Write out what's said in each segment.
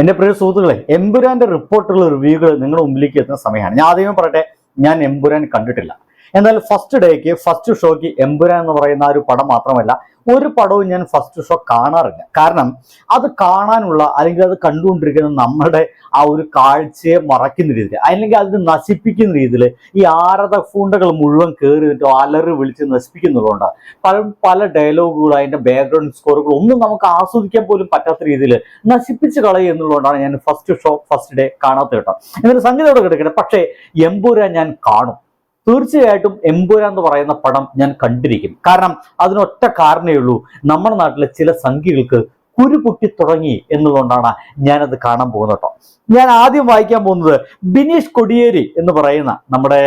എന്റെ പ്രിയ സുഹൃത്തുക്കളെ എമ്പുരാന്റെ റിപ്പോർട്ടുകൾ റിവ്യൂകൾ നിങ്ങളുടെ മുമ്പിലേക്ക് എത്തുന്ന സമയമാണ്. ഞാൻ ആദ്യമേ പറയട്ടെ ഞാൻ എമ്പുരാൻ കണ്ടിട്ടില്ല. എന്നാൽ ഫസ്റ്റ് ഡേക്ക് ഫസ്റ്റ് ഷോയ്ക്ക് എമ്പുരാൻ എന്ന് പറയുന്ന ഒരു പടം മാത്രമല്ല ഒരു പടവും ഞാൻ ഫസ്റ്റ് ഷോ കാണാറില്ല. കാരണം അത് കാണാനുള്ള അല്ലെങ്കിൽ അത് കണ്ടുകൊണ്ടിരിക്കുന്ന നമ്മുടെ ആ ഒരു കാഴ്ചയെ മറക്കുന്ന രീതിയിൽ അല്ലെങ്കിൽ അതിനെ നശിപ്പിക്കുന്ന രീതിയിൽ ഈ ആരത ഫൂണ്ടകൾ മുഴുവൻ കയറിയിട്ട് അലറി വിളിച്ച് നശിപ്പിക്കുന്നതുകൊണ്ട് പല പല ഡയലോഗുകളും അതിന്റെ ബാക്ക്ഗ്രൗണ്ട് സ്കോറുകളും ഒന്നും നമുക്ക് ആസ്വദിക്കാൻ പോലും പറ്റാത്ത രീതിയിൽ നശിപ്പിച്ച് കളയുക എന്നുള്ളതുകൊണ്ടാണ് ഞാൻ ഫസ്റ്റ് ഷോ ഫസ്റ്റ് ഡേ കാണാത്ത കേട്ടോ. എന്നിട്ട് സംഗീതത്തോടെ കിടക്കട്ടെ. പക്ഷേ എമ്പൂരാൻ ഞാൻ കാണും. തീർച്ചയായിട്ടും എമ്പുരാൻ എന്ന് പറയുന്ന പടം ഞാൻ കണ്ടിരിക്കും. കാരണം അതിനൊറ്റ കാരണമേ ഉള്ളൂ. നമ്മുടെ നാട്ടിലെ ചില സംഖ്യകൾക്ക് കുരു പൊട്ടി തുടങ്ങി എന്നതുകൊണ്ടാണ് ഞാനത് കാണാൻ പോകുന്നത് കേട്ടോ. ഞാൻ ആദ്യം വായിക്കാൻ പോകുന്നത് ബിനീഷ് കൊടിയേരി എന്ന് പറയുന്ന നമ്മുടെ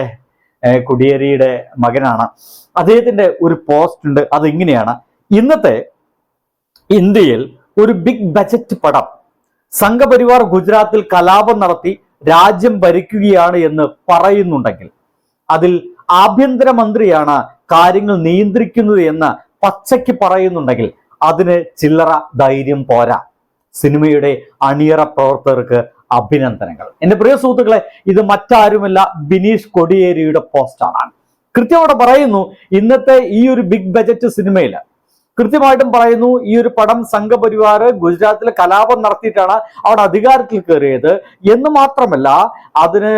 കൊടിയേരിയുടെ മകനാണ്. അദ്ദേഹത്തിന്റെ ഒരു പോസ്റ്റ് ഉണ്ട്. അത് ഇങ്ങനെയാണ് ഇന്നത്തെ ഇന്ത്യയിൽ ഒരു ബിഗ് ബജറ്റ് പടം. സംഘപരിവാർ ഗുജറാത്തിൽ കലാപം നടത്തി രാജ്യം ഭരിക്കുകയാണ് എന്ന് പറയുന്നുണ്ടെങ്കിൽ അതിൽ ആഭ്യന്തരമന്ത്രിയാണ് കാര്യങ്ങൾ നിയന്ത്രിക്കുന്നത് എന്ന് പച്ചയ്ക്ക് പറയുന്നുണ്ടെങ്കിൽ അതിന് ചില്ലറ ധൈര്യം പോരാ. സിനിമയുടെ അണിയറ പ്രവർത്തകർക്ക് അഭിനന്ദനങ്ങൾ. എന്റെ പ്രിയ സുഹൃത്തുക്കളെ ഇത് മറ്റാരുമല്ല ബിനീഷ് കൊടിയേരിയുടെ പോസ്റ്റാണ്. കൃത്യമായിട്ട് പറയുന്നു ഇന്നത്തെ ഈ ഒരു ബിഗ് ബജറ്റ് സിനിമയിൽ കൃത്യമായിട്ടും പറയുന്നു ഈ ഒരു പടം സംഘപരിവാർ ഗുജറാത്തിൽ കലാപം നടത്തിയിട്ടാണ് അവിടെ അധികാരത്തിൽ കയറിയത്. എന്ന് മാത്രമല്ല അതിന്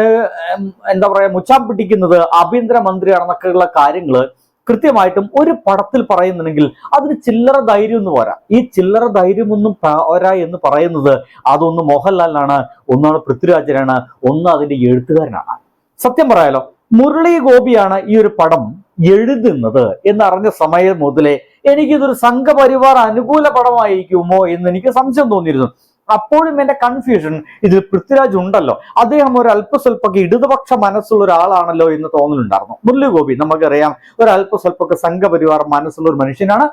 എന്താ പറയാ മുച്ചാൻ പിടിക്കുന്നത് ആഭ്യന്തരമന്ത്രിയാണെന്നൊക്കെയുള്ള കാര്യങ്ങൾ കൃത്യമായിട്ടും ഒരു പടത്തിൽ പറയുന്നുണ്ടെങ്കിൽ അതിന് ചില്ലറ ധൈര്യം എന്ന് പോരാ. ഈ ചില്ലറ ധൈര്യമൊന്നും പോരാ എന്ന് പറയുന്നത് അതൊന്ന് മോഹൻലാലിനാണ് ഒന്നാണ് പൃഥ്വിരാജനാണ് ഒന്ന് അതിന്റെ എഴുത്തുകാരനാണ്. സത്യം പറയാലോ മുരളി ഗോപിയാണ് ഈ ഒരു പടം എഴുതുന്നത് എന്നറിഞ്ഞ സമയം മുതലേ എനിക്കിതൊരു സംഘപരിവാർ അനുകൂല പടമായിരിക്കുമോ എന്ന് എനിക്ക് സംശയം തോന്നിയിരുന്നു. അപ്പോഴും എന്റെ കൺഫ്യൂഷൻ ഇതിൽ പൃഥ്വിരാജ് ഉണ്ടല്ലോ. അദ്ദേഹം ഒരു അല്പസ്വല്പൊക്കെ ഇടതുപക്ഷ മനസ്സുള്ള ഒരാളാണല്ലോ എന്ന് തോന്നലുണ്ടായിരുന്നു. മുരളി ഗോപി നമുക്കറിയാം ഒരു അല്പസ്വല്പൊക്കെ സംഘപരിവാർ മനസ്സുള്ള ഒരു മനുഷ്യനാണ്.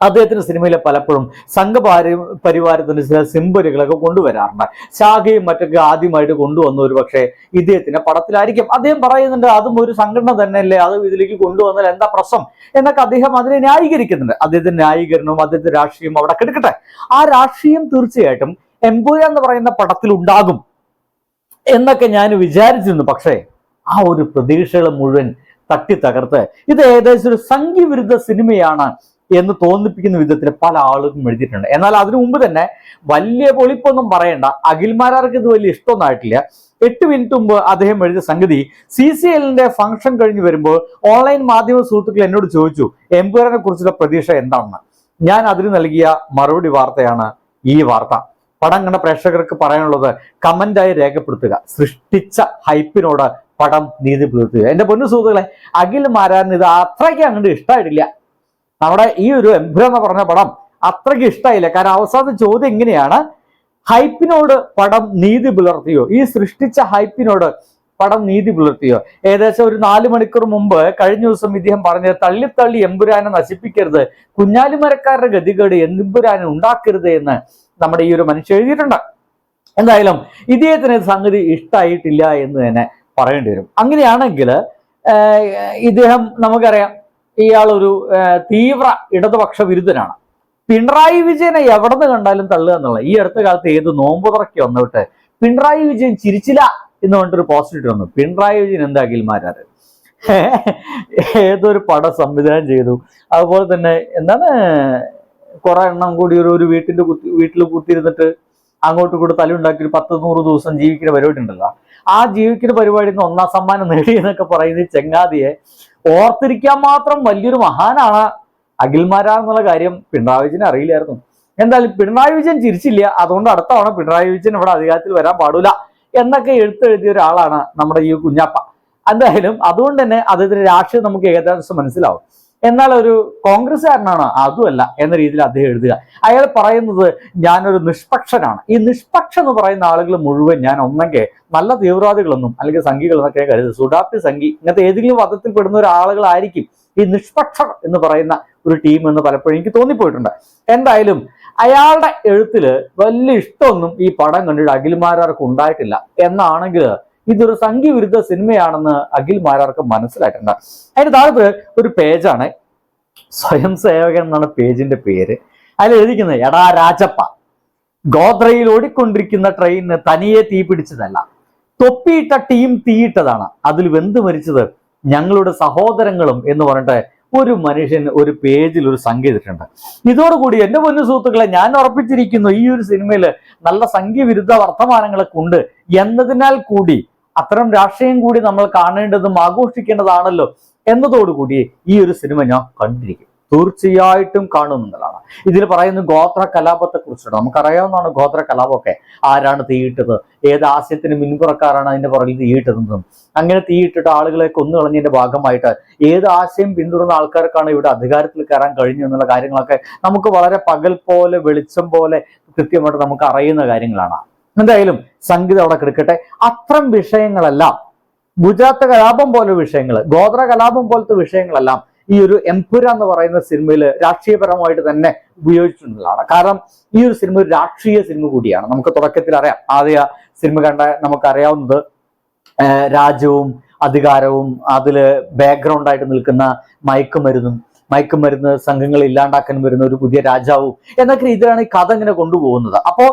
അദ്ദേഹത്തിന്റെ സിനിമയിലെ പലപ്പോഴും സംഘപാരി പരിവാരത്തിന്റെ ചില സിമ്പലുകളൊക്കെ കൊണ്ടുവരാറുണ്ട്. ശാഖയും മറ്റൊക്കെ ആദ്യമായിട്ട് കൊണ്ടുവന്ന ഒരു പക്ഷേ ഇദ്ദേഹത്തിന്റെ പടത്തിലായിരിക്കും. അദ്ദേഹം പറയുന്നുണ്ട് അതും ഒരു സംഘടന തന്നെയല്ലേ അതും ഇതിലേക്ക് കൊണ്ടുവന്നാൽ എന്താ പ്രശ്നം? എന്നൊക്കെ അദ്ദേഹം അതിനെ ന്യായീകരിക്കുന്നുണ്ട്. അദ്ദേഹത്തിന്റെ ന്യായീകരണവും അദ്ദേഹത്തിന്റെ രാഷ്ട്രീയം അവിടെ കിടക്കട്ടെ. ആ രാഷ്ട്രീയം തീർച്ചയായിട്ടും എംപുര എന്ന് പറയുന്ന പടത്തിൽ ഉണ്ടാകും എന്നൊക്കെ ഞാൻ വിചാരിച്ചിരുന്നു. പക്ഷേ ആ ഒരു പ്രതീക്ഷകൾ മുഴുവൻ തട്ടി തകർത്ത് ഇത് ഏകദേശം ഒരു സംഘവിരുദ്ധ സിനിമയാണ് എന്ന് തോന്നിപ്പിക്കുന്ന വിധത്തിൽ പല ആളുകളും എഴുതിയിട്ടുണ്ട്. എന്നാൽ അതിനു മുമ്പ് തന്നെ വലിയ പൊളിപ്പൊന്നും പറയേണ്ട. അഖിൽമാരാർക്ക് ഇത് വലിയ ഇഷ്ടമൊന്നും ആയിട്ടില്ല എട്ട് മിനിറ്റ് മുമ്പ് അദ്ദേഹം എഴുതിയ സംഗതി സി സി എല്ലിന്റെ ഫംഗ്ഷൻ കഴിഞ്ഞ് വരുമ്പോൾ ഓൺലൈൻ മാധ്യമ സുഹൃത്തുക്കൾ എന്നോട് ചോദിച്ചു എംപയറിനെ കുറിച്ചുള്ള പ്രതീക്ഷ എന്താണെന്ന്? ഞാൻ അതിന് നൽകിയ മറുപടി വാർത്തയാണ് ഈ വാർത്ത. പടം കണ്ട പ്രേക്ഷകർക്ക് പറയാനുള്ളത് കമന്റായി രേഖപ്പെടുത്തുക. സൃഷ്ടിച്ച ഹൈപ്പിനോട് പടം നീതി പുലർത്തുക. എന്റെ പൊന്നു സുഹൃത്തുക്കളെ അഖിൽ മാരാൻ ഇത് അത്രയ്ക്ക് അങ്ങോട്ട് ഇഷ്ടമായിട്ടില്ല. നമ്മുടെ ഈ ഒരു എംപുര എന്ന് പറഞ്ഞ പടം അത്രയ്ക്ക് ഇഷ്ടമായില്ല കാരണം അവസാന ചോദ്യം എങ്ങനെയാണ് ഹൈപ്പിനോട് പടം നീതി പുലർത്തിയോ? ഈ സൃഷ്ടിച്ച ഹൈപ്പിനോട് പടം നീതി പുലർത്തിയോ? ഏകദേശം ഒരു നാല് മണിക്കൂർ മുമ്പ് കഴിഞ്ഞ ദിവസം ഇദ്ദേഹം പറഞ്ഞത് തള്ളിത്തള്ളി എമ്പുരാനെ നശിപ്പിക്കരുത്. കുഞ്ഞാലിമരക്കാരുടെ ഗതികേട് എമ്പുരാനെ ഉണ്ടാക്കരുത് എന്ന് നമ്മുടെ ഈ ഒരു മനുഷ്യ എഴുതിയിട്ടുണ്ട്. എന്തായാലും ഇദ്ദേഹത്തിന് സംഗതി ഇഷ്ടമായിട്ടില്ല എന്ന് തന്നെ പറയേണ്ടി വരും. അങ്ങനെയാണെങ്കിൽ ഇദ്ദേഹം നമുക്കറിയാം ഇയാളൊരു ഒരു തീവ്ര ഇടതുപക്ഷ വിരുദ്ധനാണ്. പിണറായി വിജയനെ എവിടെ നിന്ന് കണ്ടാലും തള്ളുക എന്നുള്ളത്. ഈ അടുത്ത കാലത്ത് ഏത് നോമ്പുതുറക്കി വന്നിട്ട് പിണറായി വിജയൻ ചിരിച്ചില്ല എന്ന് പറഞ്ഞിട്ടൊരു പോസ്റ്റ് ഇട്ട് വന്നു. പിണറായി വിജയൻ എന്താ അഖിൽമാരാര് ഏതൊരു പട സംവിധാനം ചെയ്തു. അതുപോലെ തന്നെ എന്താണ് കുറെ എണ്ണം കൂടി ഒരു ഒരു വീട്ടിന്റെ കുത്തി വീട്ടിൽ കുത്തിയിരുന്നിട്ട് അങ്ങോട്ടും ഇങ്ങോട്ടും തലയുണ്ടാക്കി ഒരു പത്ത് നൂറ് ദിവസം ജീവിക്കുന്ന പരിപാടി ഉണ്ടല്ലോ. ആ ജീവിക്കുന്ന പരിപാടി നിന്ന് ഒന്നാം സമ്മാനം നേടി എന്നൊക്കെ പറയുന്ന ചെങ്ങാതിയെ ഓർത്തിരിക്കാൻ മാത്രം വലിയൊരു മഹാനാണ് അഖിൽമാരാന്നുള്ള കാര്യം പിണറായി വിജയൻ അറിയില്ലായിരുന്നു. എന്തായാലും പിണറായി വിജയൻ ചിരിച്ചില്ല. അതുകൊണ്ട് അടുത്ത തവണ പിണറായി വിജയൻ ഇവിടെ അധികാരത്തിൽ വരാൻ പാടില്ല എന്നൊക്കെ എഴുത്തെഴുതിയ ഒരാളാണ് നമ്മുടെ ഈ കുഞ്ഞാപ്പ. എന്തായാലും അതുകൊണ്ട് തന്നെ അദ്ദേഹത്തിന്റെ രാഷ്ട്രീയം നമുക്ക് ഏകദേശം മനസ്സിലാവും. എന്നാൽ ഒരു കോൺഗ്രസ്സുകാരനാണ്? അതുമല്ല എന്ന രീതിയിൽ അദ്ദേഹം എഴുതുക. അയാൾ പറയുന്നത് ഞാനൊരു നിഷ്പക്ഷനാണ്. ഈ നിഷ്പക്ഷ എന്ന് പറയുന്ന ആളുകൾ മുഴുവൻ ഞാൻ ഒന്നെങ്കിൽ നല്ല തീവ്രവാദികളൊന്നും അല്ലെങ്കിൽ സംഘികളെന്നൊക്കെ കരുത്. സുഡാപ്പി സംഘി ഇങ്ങനത്തെ ഏതെങ്കിലും വധത്തിൽ പെടുന്ന ഒരാളുകളായിരിക്കും ഈ നിഷ്പക്ഷ എന്ന് പറയുന്ന ഒരു ടീം എന്ന് പലപ്പോഴും എനിക്ക് തോന്നിപ്പോയിട്ടുണ്ട്. എന്തായാലും അയാളുടെ എഴുത്തിൽ വലിയ ഇഷ്ടമൊന്നും ഈ പടം കണ്ടിട്ട് അഖിൽമാരാർക്ക് ഉണ്ടായിട്ടില്ല. എന്നാണെങ്കിൽ ഇതൊരു സംഘവിരുദ്ധ സിനിമയാണെന്ന് അഖിൽ മാരാർക്ക് മനസ്സിലായിട്ടുണ്ട്. അതിന്റെ താഴത്ത് ഒരു പേജാണ്. സ്വയം സേവകൻ എന്നാണ് പേജിന്റെ പേര്. അതിൽ എഴുതിക്കുന്നത് എടാ രാജപ്പ ഗോദ്രയിൽ ഓടിക്കൊണ്ടിരിക്കുന്ന ട്രെയിനിന് തനിയെ തീ പിടിച്ചതല്ല. തൊപ്പിയിട്ട ടീം തീയിട്ടതാണ്. അതിൽ വെന്ത് മരിച്ചത് ഞങ്ങളുടെ സഹോദരങ്ങളും എന്ന് പറഞ്ഞിട്ട് ഒരു മനുഷ്യൻ ഒരു പേജിൽ ഒരു സംഖ്യ ഇട്ടിട്ടുണ്ട് ഇതോടുകൂടി എന്റെ പൊന്നു സുഹൃത്തുക്കളെ ഞാൻ ഉറപ്പിച്ചിരിക്കുന്നു ഈ ഒരു സിനിമയിൽ നല്ല സംഖ്യവിരുദ്ധ വർത്തമാനങ്ങളൊക്കെ ഉണ്ട് എന്നതിനാൽ കൂടി അത്തരം രാഷ്ട്രീയം കൂടി നമ്മൾ കാണേണ്ടതും ആഘോഷിക്കേണ്ടതാണല്ലോ എന്നതോടുകൂടി ഈ ഒരു സിനിമ ഞാൻ കണ്ടിരിക്കും. തീർച്ചയായിട്ടും കാണുമെന്നുള്ളതാണ് ഇതിൽ പറയുന്ന ഗോത്ര കലാപത്തെ കുറിച്ചാണ് നമുക്കറിയാവുന്നതാണ് ഗോത്ര കലാപമൊക്കെ ആരാണ് തീയിട്ടത്? ഏത് ആശയത്തിന് മുൻപുറക്കാരാണ് അതിന്റെ പുറകിൽ തീയിട്ടതെന്നും. അങ്ങനെ തീയിട്ടിട്ട് ആളുകളെ കൊന്നുകളഞ്ഞതിന്റെ ഭാഗമായിട്ട് ഏത് ആശയം പിന്തുടർന്ന ആൾക്കാർക്കാണ് ഇവിടെ അധികാരത്തിൽ കയറാൻ കഴിഞ്ഞു എന്നുള്ള കാര്യങ്ങളൊക്കെ നമുക്ക് വളരെ പകൽ പോലെ വെളിച്ചം പോലെ കൃത്യമായിട്ട് നമുക്ക് അറിയുന്ന കാര്യങ്ങളാണ്. എന്തായാലും സംഗീതം അവിടെ കിടക്കട്ടെ. അത്തരം വിഷയങ്ങളെല്ലാം ഗുജറാത്ത് കലാപം പോലെ വിഷയങ്ങൾ ഗോത്ര കലാപം പോലത്തെ വിഷയങ്ങളെല്ലാം ഈ ഒരു എംപുര എന്ന് പറയുന്ന സിനിമയിൽ രാഷ്ട്രീയപരമായിട്ട് തന്നെ ഉപയോഗിച്ചിട്ടുള്ളതാണ്. കാരണം ഈ ഒരു സിനിമ ഒരു രാഷ്ട്രീയ സിനിമ കൂടിയാണ്. നമുക്ക് തുടക്കത്തിൽ അറിയാം. ആദ്യ സിനിമ കണ്ട നമുക്കറിയാവുന്നത് രാജ്യവും അധികാരവും അതിൽ ബാക്ക്ഗ്രൗണ്ട് ആയിട്ട് നിൽക്കുന്ന മയക്കുമരുന്നും മയക്കുമരുന്ന് സംഘങ്ങൾ ഇല്ലാണ്ടാക്കാൻ വരുന്ന ഒരു പുതിയ രാജാവും എന്നൊക്കെ രീതിയിലാണ് ഈ കഥ ഇങ്ങനെ കൊണ്ടുപോകുന്നത്. അപ്പോ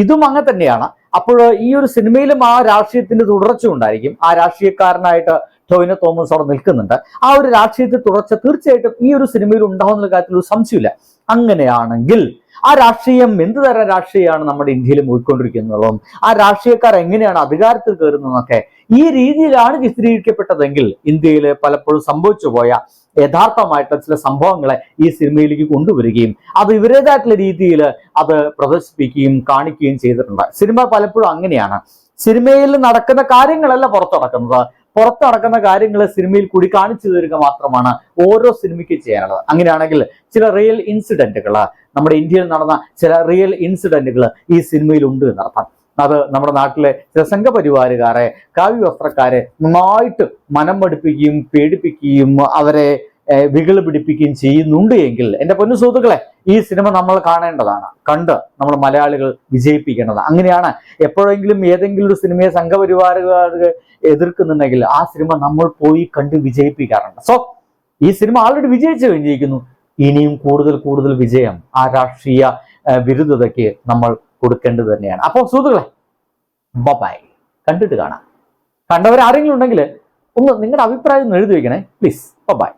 ഇതും അങ്ങനെ തന്നെയാണ്. അപ്പോൾ ഈ ഒരു സിനിമയിലും ആ രാഷ്ട്രീയത്തിന്റെ തുടർച്ച ഉണ്ടായിരിക്കും. ആ രാഷ്ട്രീയക്കാരനായിട്ട് ടോവിനോ തോമസ് അവിടെ നിൽക്കുന്നുണ്ട്. ആ ഒരു രാഷ്ട്രീയത്തിൽ തുടർച്ച തീർച്ചയായിട്ടും ഈ ഒരു സിനിമയിൽ ഉണ്ടാവുന്ന കാര്യത്തിൽ ഒരു സംശയമില്ല അങ്ങനെയാണെങ്കിൽ ആ രാഷ്ട്രീയം എന്ത് തരം രാഷ്ട്രീയമാണ് നമ്മുടെ ഇന്ത്യയിൽ പോയിക്കൊണ്ടിരിക്കുന്നതും ആ രാഷ്ട്രീയക്കാർ എങ്ങനെയാണ് അധികാരത്തിൽ കയറുന്നതെന്നൊക്കെ ഈ രീതിയിലാണ് ചിത്രീകരിക്കപ്പെട്ടതെങ്കിൽ ഇന്ത്യയിൽ പലപ്പോഴും സംഭവിച്ചു പോയ യഥാർത്ഥമായിട്ടുള്ള ചില സംഭവങ്ങളെ ഈ സിനിമയിലേക്ക് കൊണ്ടുവരികയും അത് ഇവരുടേതായിട്ടുള്ള രീതിയിൽ അത് പ്രദർശിപ്പിക്കുകയും കാണിക്കുകയും ചെയ്തിട്ടുണ്ട്. സിനിമ പലപ്പോഴും അങ്ങനെയാണ്. സിനിമയിൽ നടക്കുന്ന കാര്യങ്ങളല്ല പുറത്തു പുറത്തടക്കുന്ന കാര്യങ്ങൾ സിനിമയിൽ കൂടി കാണിച്ചു തരിക മാത്രമാണ് ഓരോ സിനിമയ്ക്ക് ചെയ്യാനുള്ളത്. അങ്ങനെയാണെങ്കിൽ ചില റിയൽ ഇൻസിഡന്റുകൾ നമ്മുടെ ഇന്ത്യയിൽ നടന്ന ചില റിയൽ ഇൻസിഡന്റുകൾ ഈ സിനിമയിൽ ഉണ്ട് എന്നർത്ഥം. അത് നമ്മുടെ നാട്ടിലെ ചില സംഘപരിവാരുകാരെ കാവ്യ വസ്ത്രക്കാരെ നന്നായിട്ട് മനം പഠിപ്പിക്കുകയും പേടിപ്പിക്കുകയും അവരെ വികൾ പിടിപ്പിക്കുകയും ചെയ്യുന്നുണ്ട് എങ്കിൽ എന്റെ പൊന്നു സുഹൃത്തുക്കളെ ഈ സിനിമ നമ്മൾ കാണേണ്ടതാണ്. കണ്ട് നമ്മൾ മലയാളികൾ വിജയിപ്പിക്കേണ്ടത് അങ്ങനെയാണ് എപ്പോഴെങ്കിലും ഏതെങ്കിലും ഒരു സിനിമയെ സംഘപരിവാരുകാർ എതിർക്കുന്നുണ്ടെങ്കിൽ ആ സിനിമ നമ്മൾ പോയി കണ്ട് വിജയിപ്പിക്കാറുണ്ട്. സോ ഈ സിനിമ ആൾറെഡി വിജയിച്ചു കഴിഞ്ഞിരിക്കുന്നു. ഇനിയും കൂടുതൽ കൂടുതൽ വിജയം ആ രാഷ്ട്രീയ വിരുദ്ധതയ്ക്ക് നമ്മൾ കൊടുക്കേണ്ടത് തന്നെയാണ്. അപ്പോൾ സുഹൃത്തുക്കളെ ബൈ കണ്ടിട്ട് കാണാം. കണ്ടവരാരെങ്കിലും ഉണ്ടെങ്കിൽ ഒന്ന് നിങ്ങളുടെ അഭിപ്രായം ഒന്ന് എഴുതി വയ്ക്കണേ പ്ലീസ് ബൈ